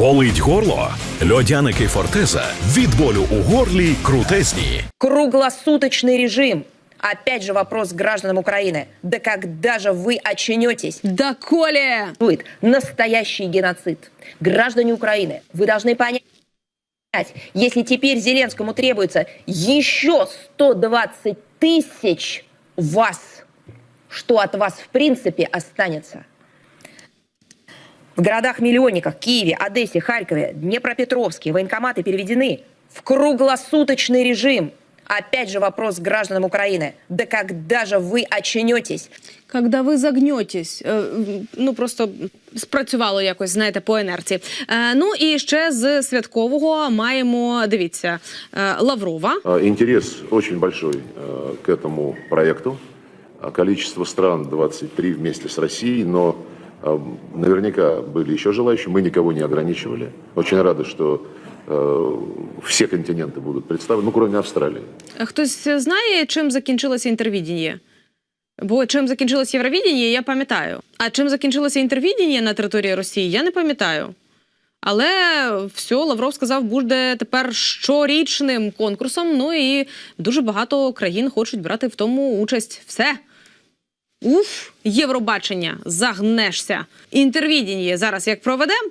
Болить горло? Льодяники Фортеза від болю у горлі крутезні. Круглосуточный режим. Опять же вопрос к гражданам Украины. Да когда же вы очнетесь? Да Коля! Будет настоящий геноцид. Граждане Украины, вы должны понять, если теперь Зеленскому требуется еще 120 тысяч вас, что от вас в принципе останется? В городах-миллионниках Киеве, Одессе, Харькове, Днепропетровске военкоматы переведены в круглосуточный режим. Опять же вопрос к гражданам Украины. Да когда же вы очнетесь? Когда ви загнетесь, Е, ну просто спрацювало якось, знаєте, по інерції. Е, Ну і ще з святкового маємо, дивіться, е, Лаврова. А, Интерес очень большой э, к этому проекту. А Количество стран 23 вместе с Россией, но э, наверняка были еще желающие. Мы никого не ограничивали. Очень рады, что э, все континенты будут представлены, ну, кроме Австралии. Хтось знає, чим закінчилося інтервідіння? Бо чим закінчилось Євровідіння, я пам'ятаю. А чим закінчилося інтервідіння на території Росії, я не пам'ятаю. Але все, Лавров сказав, буде тепер щорічним конкурсом. Ну і дуже багато країн хочуть брати в тому участь. Все. Уф, Євробачення, загнешся. Інтервідіння зараз як проведемо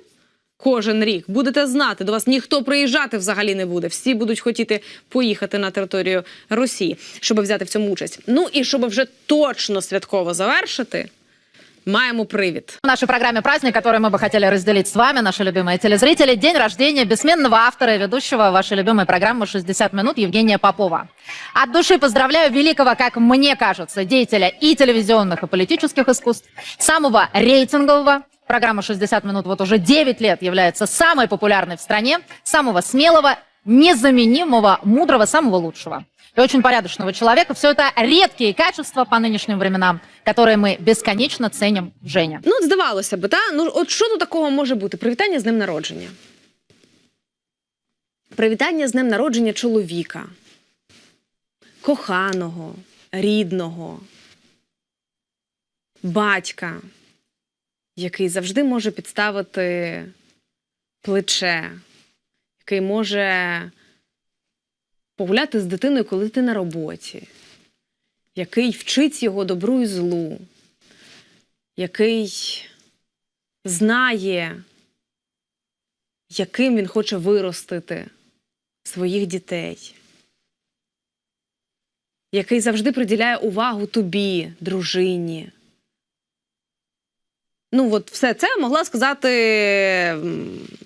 кожен рік, будете знати, до вас ніхто приїжджати взагалі не буде. Всі будуть хотіти поїхати на територію Росії, щоб взяти в цьому участь. Ну і щоб вже точно святково завершити, маємо привід. В нашей программе «Праздник», который мы бы хотели разделить с вами, наши любимые телезрители, день рождения бессменного автора и ведущего вашей любимой программы «60 минут» Евгения Попова. От души поздравляю великого, как мне кажется, деятеля и телевизионных, и политических искусств, самого рейтингового, программа «60 минут» вот уже 9 лет является самой популярной в стране, самого смелого, незаменимого, мудрого, самого лучшего и очень порядочного человека. Все это редкие качества по нынешним временам, которые мы бесконечно ценим в Жене. Ну, от здавалося б, та? Ну, от що тут такого може бути? Привітання з днем народження. Привітання з днем народження чоловіка, коханого, рідного, батька, який завжди може підставити плече, який може погуляти з дитиною, коли ти на роботі, який вчить його добру і злу, який знає, яким він хоче виростити своїх дітей, який завжди приділяє увагу тобі, дружині. Ну, от все це могла сказати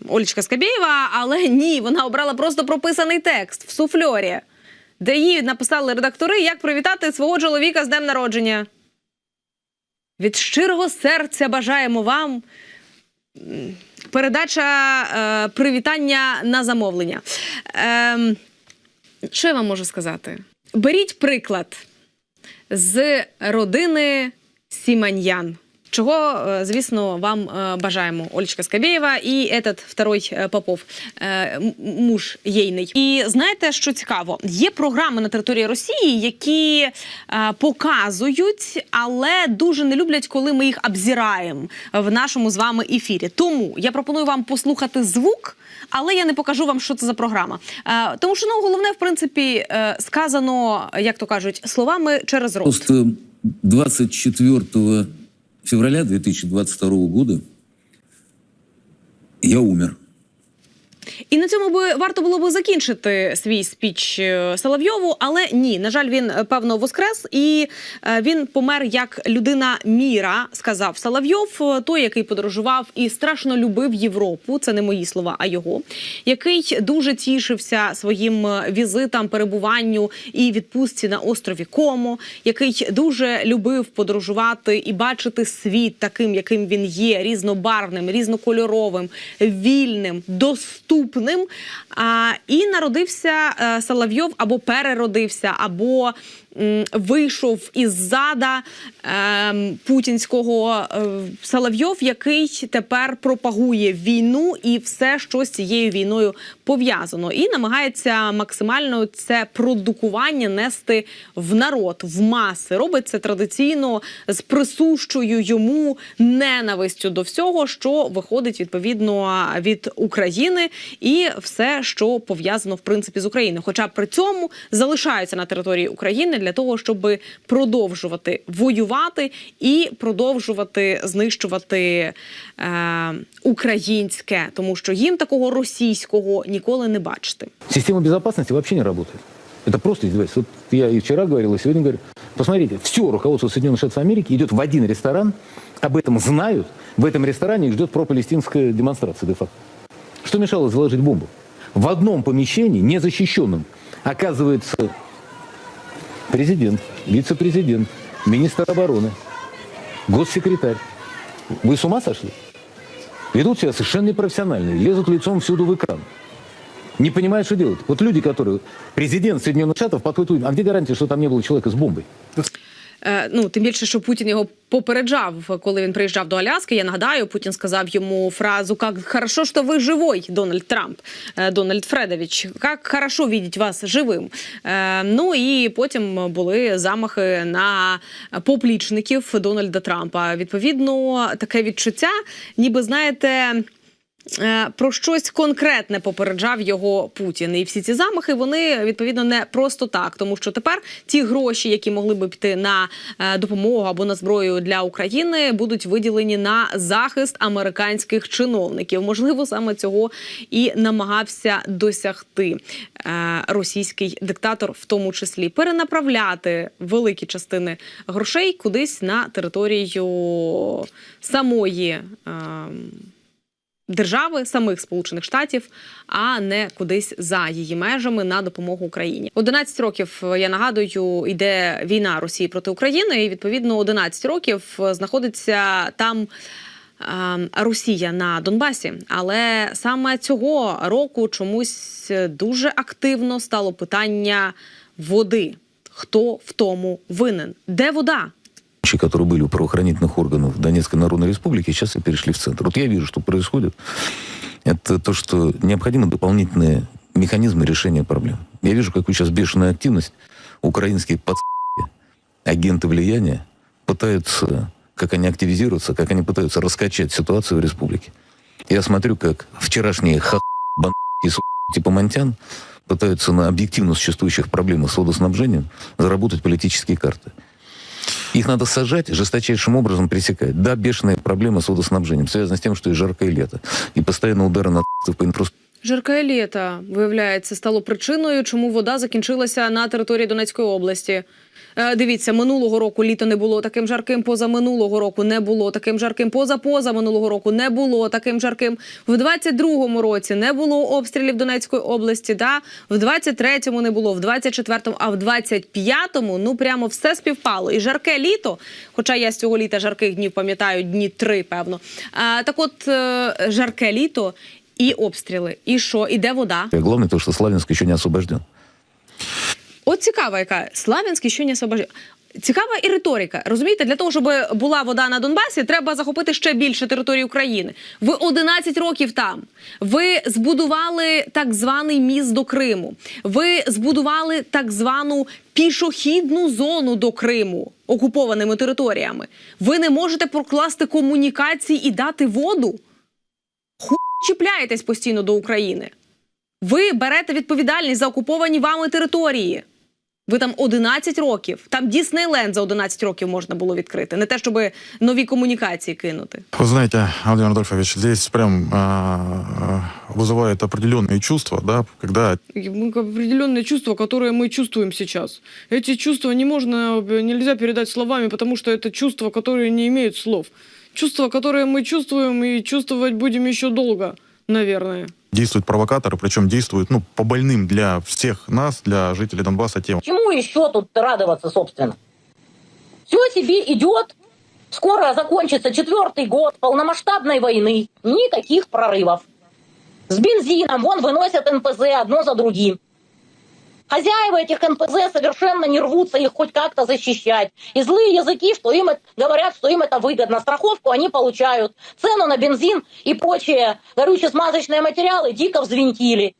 Олічка Скабєєва, але ні, вона обрала просто прописаний текст в суфльорі, де їй написали редактори, як привітати свого чоловіка з днем народження. Від щирого серця бажаємо вам. Передача е, привітання на замовлення. Ем, що я вам можу сказати? Беріть приклад з родини Сіманьян. Чого, е, звісно, вам е, бажаємо Олечка Скабєєва і этот второй е, Попов, муж єйний. І знаєте, що цікаво? Є програми на території Росії, які показують, але дуже не люблять, коли ми їх обзираємо в нашому з вами ефірі. Тому я пропоную вам послухати звук, але я не покажу вам, що це за програма. Тому що ну головне, в принципі, сказано, як то кажуть, словами через рот. Просто 24 февраля 2022 года я умер. І на цьому би варто було би закінчити свій спіч е, Соловйову, але ні, на жаль, він е, певно воскрес, і е, він помер як людина міра, сказав Соловйов, той, який подорожував і страшно любив Європу. Це не мої слова, а його, який дуже тішився своїм візитам, перебуванню і відпустці на острові Комо, який дуже любив подорожувати і бачити світ таким, яким він є, різнобарвним, різнокольоровим, вільним, доступним. А, і народився е, Соловйов або переродився, або вийшов із зада ем, путінського е, Соловйов, який тепер пропагує війну і все, що з цією війною пов'язано, і намагається максимально це продукування нести в народ, в маси. Робить це традиційно з присущою йому ненавистю до всього, що виходить відповідно від України, і все, що пов'язано в принципі з Україною. Хоча при цьому залишаються на території України для того, щоб продовжувати воювати і продовжувати знищувати е, українське, тому що їм такого російського ніколи не бачити. Система безопасности вообще не работает. Это просто издевательство. Вот я и вчера говорил, и сегодня говорю. Посмотрите, все руководство Соединенных Штатов Америки идет в один ресторан, об этом знают, в этом ресторане их ждет пропалестинская демонстрация де-факто. Что мешало заложить бомбу? В одном помещении, незащищенном, оказывается президент, вице-президент, министр обороны, госсекретарь. Вы с ума сошли? Ведут себя совершенно непрофессионально, лезут лицом всюду в экран. Не понимают, что делать. Вот люди, которые... Президент Соединенных Штатов подходит, а где гарантия, что там не было человека с бомбой? Е, ну тим більше, що Путін його попереджав, коли він приїжджав до Аляски. Я нагадаю, Путін сказав йому фразу «Как хорошо, що ви живой, Дональд Трамп, е, Дональд Фредович. Як хорошо видіть вас живим. Е, ну і потім були замахи на поплічників Дональда Трампа. Відповідно, таке відчуття, ніби знаєте. Е, Про щось конкретне попереджав його Путін, і всі ці замахи вони відповідно не просто так, тому що тепер ті гроші, які могли би піти на е, допомогу або на зброю для України, будуть виділені на захист американських чиновників. Можливо, саме цього і намагався досягти е, російський диктатор, в тому числі перенаправляти великі частини грошей кудись на територію самої. Держави самих Сполучених Штатів, а не кудись за її межами на допомогу Україні. 11 років я нагадую, йде війна Росії проти України, і відповідно 11 років знаходиться там. ем, Росія на Донбасі, але саме цього року чомусь дуже активно стало питання води. Хто в тому винен? Де вода? Случаи, которые были у правоохранительных органов Донецкой Народной Республики, сейчас и перешли в центр. Вот я вижу, что происходит. Это то, что необходимы дополнительные механизмы решения проблем. Я вижу, какую сейчас бешеную активность украинские под агенты влияния пытаются, как они активизируются, как они пытаются раскачать ситуацию в республике. Я смотрю, как вчерашние ха и типа Монтян пытаются на объективно существующих проблемах с водоснабжением заработать политические карты. Их надо сажать, жесточайшим образом пресекать. Да, бешеная проблема с водоснабжением связана с тем, что и жаркое лето, и постоянно удары на по инфраструктуре. Жарке літо, виявляється, стало причиною, чому вода закінчилася на території Донецької області. Е, Дивіться, минулого року літо не було таким жарким, позаминулого року не було таким жарким, поза поза минулого року не було таким жарким. В 22-му році не було обстрілів Донецької області. Да? В 23-му не було, в 24-му, а в 25-му ну прямо все співпало. І жарке літо, хоча я з цього літа жарких днів пам'ятаю дні три, певно. А, так от е, жарке літо. І обстріли, і що, і де вода? Главное то, что Славянск еще не освобожден. От цікава, яка Славянський що не освобождає. Цікава і риторика. Розумієте, для того, щоб була вода на Донбасі, треба захопити ще більше території України. Ви 11 років там. Ви збудували так званий міст до Криму. Ви збудували так звану пішохідну зону до Криму окупованими територіями. Ви не можете прокласти комунікації і дати воду. Ху чіпляєтесь постійно до України. Ви берете відповідальність за окуповані вами території. Ви там 11 років. Там Діснейленд за 11 років можна було відкрити. Не те, щоб нові комунікації кинути. Вы знаете, Владимир Адольфович, здесь прям а, а, вызывает определенные чувства, да, когда Определенные чувства, которые мы чувствуем сейчас. Эти чувства не можно, нельзя передать словами, потому что это чувства, которые не имеют слов. Чувства, которые мы чувствуем и чувствовать будем еще долго, наверное. Действуют провокаторы, причем действуют ну, по больным для всех нас, для жителей Донбасса тем. Чему еще тут радоваться, собственно? Все себе идет. Скоро закончится четвертый год полномасштабной войны. Никаких прорывов. С бензином вон выносят НПЗ одно за другим. Хозяева этих НПЗ совершенно не рвутся их хоть как-то защищать. И злые языки, что им говорят, что им это выгодно. Страховку они получают. Цену на бензин и прочие горюче-смазочные материалы дико взвинтили.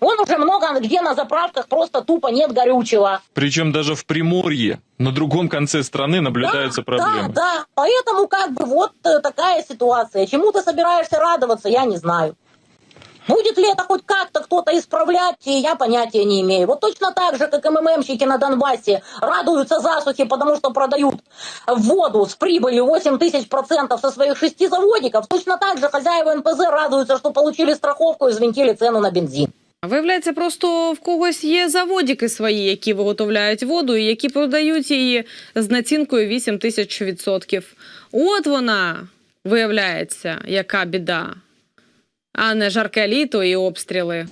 Вон уже много где на заправках просто тупо нет горючего. Причем даже в Приморье, на другом конце страны наблюдаются да, проблемы. Да, да. Поэтому как бы вот э, такая ситуация. Чему ты собираешься радоваться, я не знаю. Будет ли это хоть как-то кто-то исправлять, я понятия не имею. Вот точно так же, как МММщики на Донбассе радуются засухе, потому что продают воду с прибылью 8 тысяч процентов со своих шести заводиков, точно так же хозяева НПЗ радуются, что получили страховку и звинтили цену на бензин. Виявляється, просто в когось є заводики свої, які виготовляють воду і які продають її з націнкою 8 тисяч відсотків. От вона виявляється, яка біда, а не жарке літо і обстріли.